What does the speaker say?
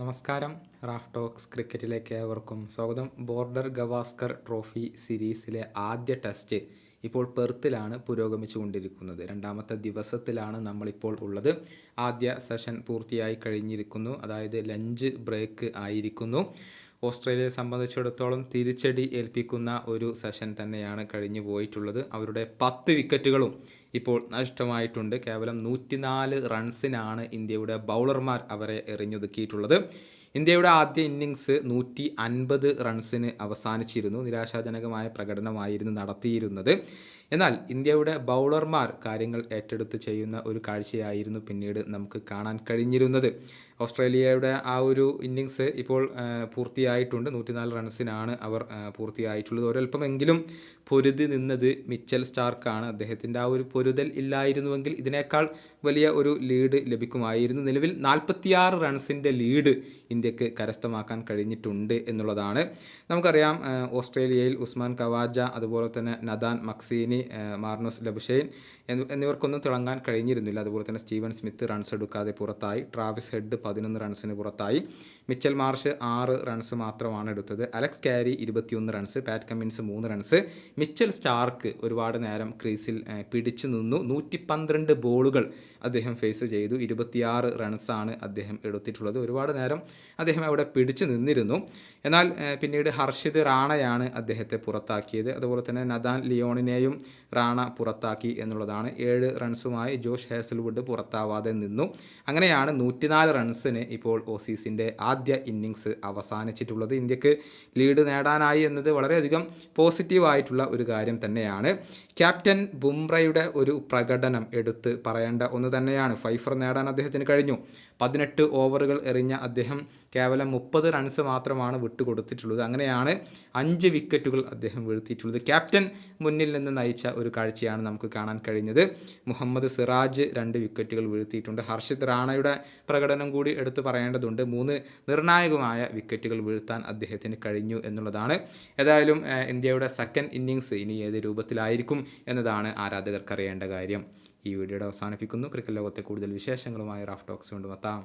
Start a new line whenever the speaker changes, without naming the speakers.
നമസ്കാരം. Raf talks ക്രിക്കറ്റിലേക്ക് ഏവർക്കും സ്വാഗതം. ബോർഡർ ഗവാസ്കർ ട്രോഫി സീരീസിലെ ആദ്യ ടെസ്റ്റ് ഇപ്പോൾ പെർത്തിലാണ് പുരോഗമിച്ചുകൊണ്ടിരിക്കുന്നത്. രണ്ടാമത്തെ ദിവസത്തിലാണ് നമ്മളിപ്പോൾ ഉള്ളത്. ആദ്യ സെഷൻ പൂർത്തിയായി കഴിഞ്ഞിരിക്കുന്നു. അതായത് ലഞ്ച് ബ്രേക്ക് ആയിരിക്കുന്നു. ഓസ്ട്രേലിയയെ സംബന്ധിച്ചിടത്തോളം തിരിച്ചടി ഏൽപ്പിക്കുന്ന ഒരു സെഷൻ തന്നെയാണ് കഴിഞ്ഞു പോയിട്ടുള്ളത്. അവരുടെ പത്ത് വിക്കറ്റുകളും ഇപ്പോൾ നഷ്ടമായിട്ടുണ്ട്. കേവലം നൂറ്റിനാല് റൺസിനാണ് ഇന്ത്യയുടെ ബൗളർമാർ അവരെ എറിഞ്ഞൊതുക്കിയിട്ടുള്ളത്. ഇന്ത്യയുടെ ആദ്യ ഇന്നിങ്സ് നൂറ്റി അൻപത് റൺസിന് അവസാനിച്ചിരുന്നു. നിരാശാജനകമായ പ്രകടനമായിരുന്നു നടത്തിയിരുന്നത്. എന്നാൽ ഇന്ത്യയുടെ ബൗളർമാർ കാര്യങ്ങൾ ഏറ്റെടുത്ത് ചെയ്യുന്ന ഒരു കാഴ്ചയായിരുന്നു പിന്നീട് നമുക്ക് കാണാൻ കഴിഞ്ഞിരുന്നത്. ഓസ്ട്രേലിയയുടെ ആ ഒരു ഇന്നിങ്സ് ഇപ്പോൾ പൂർത്തിയായിട്ടുണ്ട്. നൂറ്റിനാല് റൺസിനാണ് അവർ പൂർത്തിയായിട്ടുള്ളത്. ഒരല്പമെങ്കിലും പൊരുതി നിന്നത് മിച്ചൽ സ്റ്റാർക്കാണ്. അദ്ദേഹത്തിന്റെ ആ ഒരു പൊരുതൽ ഇല്ലായിരുന്നുവെങ്കിൽ ഇതിനേക്കാൾ വലിയ ഒരു ലീഡ് ലഭിക്കുമായിരുന്നു. നിലവിൽ നാൽപ്പത്തിയാറ് റൺസിന്റെ ലീഡ് ഇന്ത്യയ്ക്ക് കരസ്ഥമാക്കാൻ കഴിഞ്ഞിട്ടുണ്ട് എന്നുള്ളതാണ്. നമുക്കറിയാം ഓസ്ട്രേലിയയിൽ ഉസ്മാൻ കവാജ അതുപോലെ തന്നെ നദാൻ മക്സീനി മാർണോസ് ലബുഷൈൻ എന്നിവർക്കൊന്നും തിളങ്ങാൻ കഴിഞ്ഞിരുന്നില്ല. അതുപോലെ തന്നെ സ്റ്റീവൻ സ്മിത്ത് റൺസ് എടുക്കാതെ പുറത്തായി. ട്രാവിസ് ഹെഡ് പതിനൊന്ന് റൺസിന് പുറത്തായി. മിച്ചൽ മാർഷ് ആറ് റൺസ് മാത്രമാണ് എടുത്തത്. അലക്സ് കാരി ഇരുപത്തിയൊന്ന് റൺസ് പാറ്റ് കമ്മിൻസ് മൂന്ന് റൺസ്. മിച്ചൽ സ്റ്റാർക്ക് ഒരുപാട് നേരം ക്രീസിൽ പിടിച്ചു നിന്നു. നൂറ്റി പന്ത്രണ്ട് ബോളുകൾ അദ്ദേഹം ഫേസ് ചെയ്തു. ഇരുപത്തിയാറ് റൺസാണ് അദ്ദേഹം എടുത്തിട്ടുള്ളത്. ഒരുപാട് നേരം അദ്ദേഹം അവിടെ പിടിച്ചു നിന്നിരുന്നു. എന്നാൽ പിന്നീട് ഹർഷിദ് റാണയാണ് അദ്ദേഹത്തെ പുറത്താക്കിയത്. അതുപോലെ തന്നെ നദാൻ ലിയോണിനെയും റാണ പുറത്താക്കി എന്നുള്ളതാണ്. ഏഴ് റൺസുമായി ജോഷ് ഹേസൽവുഡ് പുറത്താവാതെ നിന്നു. അങ്ങനെയാണ് നൂറ്റിനാല് റൺസിന് ഇപ്പോൾ ഓസീസിന്റെ ആദ്യ ഇന്നിങ്സ് അവസാനിച്ചിട്ടുള്ളത്. ഇന്ത്യയ്ക്ക് ലീഡ് നേടാനായി എന്നത് വളരെയധികം പോസിറ്റീവായിട്ടുള്ള ഒരു കാര്യം തന്നെയാണ്. ക്യാപ്റ്റൻ ബുംറയുടെ ഒരു പ്രകടനം എടുത്ത് പറയേണ്ട ഒന്ന് തന്നെയാണ്. ഫൈഫർ നേടാൻ അദ്ദേഹത്തിന് കഴിഞ്ഞു. പതിനെട്ട് ഓവറുകൾ എറിഞ്ഞ അദ്ദേഹം കേവലം മുപ്പത് റൺസ് മാത്രമാണ് വിട്ടുകൊടുത്തിട്ടുള്ളത്. അങ്ങനെയാണ് അഞ്ച് വിക്കറ്റുകൾ അദ്ദേഹം വീഴ്ത്തിയിട്ടുള്ളത്. ക്യാപ്റ്റൻ മുന്നിൽ നിന്ന് നയിച്ച ഒരു കാഴ്ചയാണ് നമുക്ക് കാണാൻ കഴിഞ്ഞത്. മുഹമ്മദ് സിറാജ് രണ്ട് വിക്കറ്റുകൾ വീഴ്ത്തിയിട്ടുണ്ട്. ഹർഷിത് റാണയുടെ പ്രകടനം കൂടി എടുത്തു പറയേണ്ടതുണ്ട്. മൂന്ന് നിർണായകമായ വിക്കറ്റുകൾ വീഴ്ത്താൻ അദ്ദേഹത്തിന് കഴിഞ്ഞു എന്നുള്ളതാണ്. ഏതായാലും ഇന്ത്യയുടെ സെക്കൻഡ് ഇന്നിങ്സ് ഇനി ഏത് രൂപത്തിലായിരിക്കും എന്നതാണ് ആരാധകർക്ക് അറിയേണ്ട കാര്യം. ഈ വീഡിയോയുടെ അവസാനിപ്പിക്കുന്നു. ക്രിക്കറ്റ് ലോകത്തെ കൂടുതൽ വിശേഷങ്ങളുമായി റാഫ് ടോക്സ് കൊണ്ടുമെത്താം